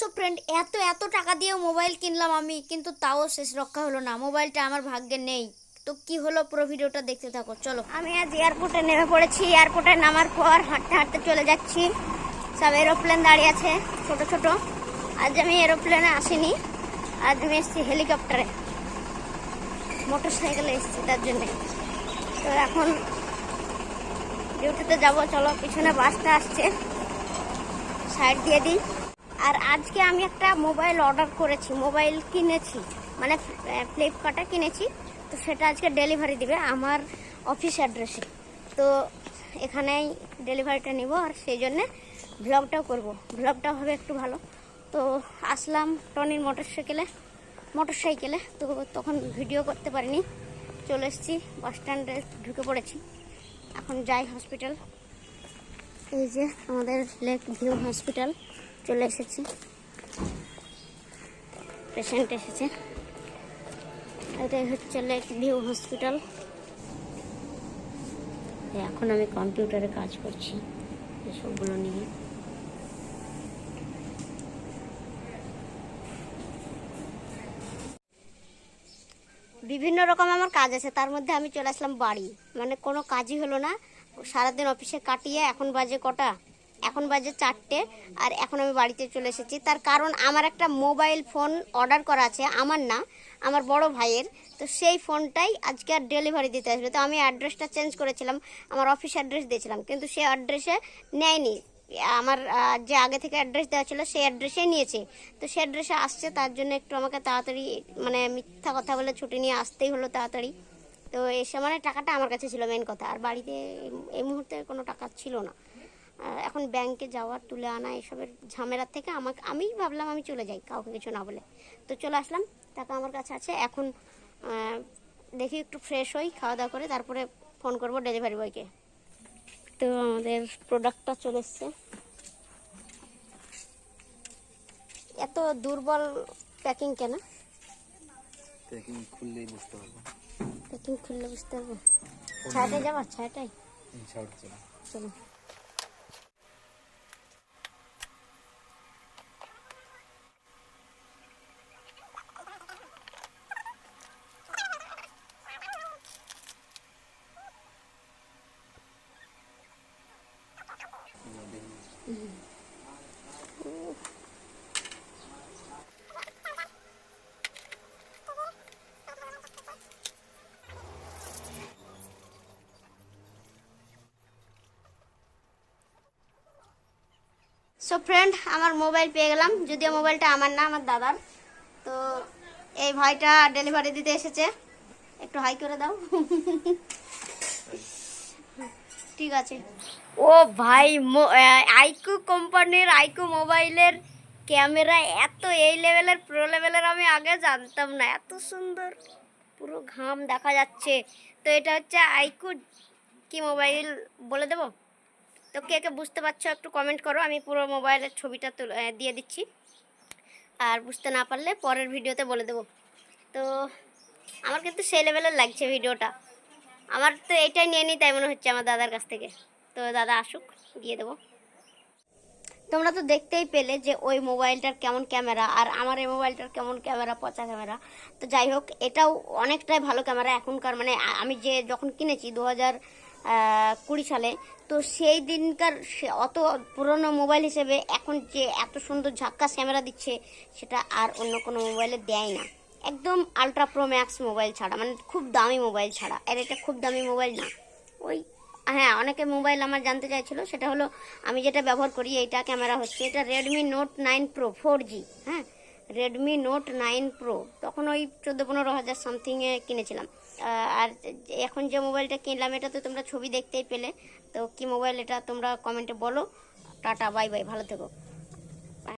So friend, এত এত টাকা দিয়ে মোবাইল কিনলাম আমি, কিন্তু তাও শেষ রক্ষা হলো না। মোবাইলটা আমার ভাগ্যে নেই। তো কি হলো পুরো ভিডিওটা দেখতে থাকো, চলো। আমি আজ এয়ারপোর্টে নেমে পড়েছি। এয়ারপোর্টে নামার পর হাঁটতে হাঁটতে চলে যাচ্ছি। সব এরোপ্লেন দাঁড়িয়ে আছে, ছোট ছোট। আজ আমি এরোপ্লেনে আসিনি। আজ আমি এসেছি হেলিকপ্টারে মোটর সাইকেলে এসেছি তার জন্যে। তো এখন ডিউটিতে যাব, চলো। পিছনে বাসটা আসছে। সাইড দিয়ে দিই। আর আজকে আমি একটা মোবাইল অর্ডার করেছি, মোবাইল কিনেছি মানে ফ্লিপকার্টে কিনেছি। তো সেটা আজকে ডেলিভারি দিবে আমার অফিস অ্যাড্রেসে। তো এখানেই ডেলিভারিটা নিব আর সেই জন্যে ব্লগটাও করব। ব্লগটা হবে একটু ভালো। তো আসলাম টনির মোটর সাইকেলে মোটর সাইকেলে তো তখন ভিডিও করতে পারিনি। চলে এসেছি, বাস স্ট্যান্ডে ঢুকে পড়েছি। এখন যাই হসপিটাল এই যে আমাদের লেক ভিউ হসপিটাল চলে এসেছি। পেশেন্ট এসেছে। এটাই হচ্ছে ভিউ হসপিটাল এখন আমি কম্পিউটারে কাজ করছি এসবগুলো নিয়ে। বিভিন্ন রকম আমার কাজ আছে, তার মধ্যে আমি চলে আসলাম বাড়ি। মানে কোনো কাজই হলো না। সারাদিন অফিসে কাটিয়ে এখন বাজে কটা? এখন বাজে চারটে, আর এখন আমি বাড়িতে চলে এসেছি। তার কারণ আমার একটা মোবাইল ফোন অর্ডার করা আছে, আমার না, আমার বড় ভাইয়ের। তো সেই ফোনটাই আজকে আর ডেলিভারি দিতে আসবে। তো আমি অ্যাড্রেসটা চেঞ্জ করেছিলাম, আমার অফিস অ্যাড্রেস দিয়েছিলাম, কিন্তু সেই অ্যাড্রেসে নেয়নি। আমার যে আগে থেকে অ্যাড্রেস দেওয়া ছিল, সেই অ্যাড্রেসেই নিয়েছে। তো সেই অ্যাড্রেসে আসছে, তার জন্য একটু আমাকে তাড়াতাড়ি মানে মিথ্যা কথা বলে ছুটি নিয়ে আসতেই হলো তাড়াতাড়ি। তো এসে মানে টাকাটা আমার কাছে ছিল মেন কথা। আর বাড়িতে এই মুহূর্তে কোনো টাকা ছিল না। এখন ব্যাংকে যাওয়ার তুলে আনা এসবের ঝামেলার থেকে আমাকে আমি ভাবলাম আমি চলে যাই কাউকে কিছু না বলে। তো চলে আসলাম টাকা আমার কাছে আছে এখন দেখি একটু ফ্রেশ হই খাওয়া দাওয়া করে তারপরে ফোন করব ডেলিভারি বয়কে তো আমাদের প্রোডাক্টটা চলে এসছে। এত দুর্বল প্যাকিং কেন? প্যাকিং খুললেই বুঝতে পারব। প্যাকিং খুললে বুঝতে পারব। ছায়াটাই যাবা ছায়াটাই চলে। সো ফ্রেন্ড আমার মোবাইল পেয়ে গেলাম। যদিও মোবাইলটা আমার না, আমার দাদার। তো এই ভাইটা ডেলিভারি দিতে এসেছে। একটু হাই করে দাও। ঠিক আছে। ও ভাই আইকু কোম্পানির আইকু মোবাইলের ক্যামেরা এত এই লেভেলের, প্রো লেভেলের আমি আগে জানতাম না। এত সুন্দর, পুরো ঘাম দেখা যাচ্ছে। তো এটা হচ্ছে আইকু কি মোবাইল বলে দেবো? তো কে কে বুঝতে পারছ, একটু কমেন্ট করো, আমি পুরো মোবাইলের ছবিটা দিয়ে দিচ্ছি। আর বুঝতে না পারলে পরের ভিডিওতে বলে দেবো। তো আমার কিন্তু সেই লেভেলের লাগছে ভিডিওটা। আমার তো এটাই নিয়ে নিই, তাই মনে হচ্ছে আমার দাদার কাছ থেকে। তো দাদা আসুক, দিয়ে দেবো। তোমরা তো দেখতেই পেলে যে ওই মোবাইলটার কেমন ক্যামেরা আর আমার এই মোবাইলটার কেমন ক্যামেরা পচা ক্যামেরা তো যাই হোক, এটাও অনেকটাই ভালো ক্যামেরা এখনকার মানে আমি যে যখন কিনেছি দু হাজার কুড়ি সালে তো সেই দিনকার সে- অত পুরনো মোবাইল হিসেবে এখন যে এত সুন্দর ঝাক্কা ক্যামেরা দিচ্ছে, সেটা আর অন্য কোনো মোবাইলে দেয় না। একদম আলট্রা প্রো ম্যাক্স মোবাইল ছাড়া মানে খুব দামি মোবাইল ছাড়া। আর এটা খুব দামি মোবাইল না। ওই হ্যাঁ অনেকে মোবাইল আমার জানতে চাইছিলো, সেটা হলো আমি যেটা ব্যবহার করি, এইটা ক্যামেরা হচ্ছে, এটা Redmi note nine pro four G হ্যাঁ? রেডমি নোট নাইন প্রো তখন ওই চোদ্দ পনেরো হাজার সামথিংয়ে কিনেছিলাম। আর এখন যে মোবাইলটা কিনলাম, এটা তো তোমরা ছবি দেখতেই পেলে। তো কি মোবাইল এটা তোমরা কমেন্টে বলো। টাটা বাই বাই ভালো থেকো।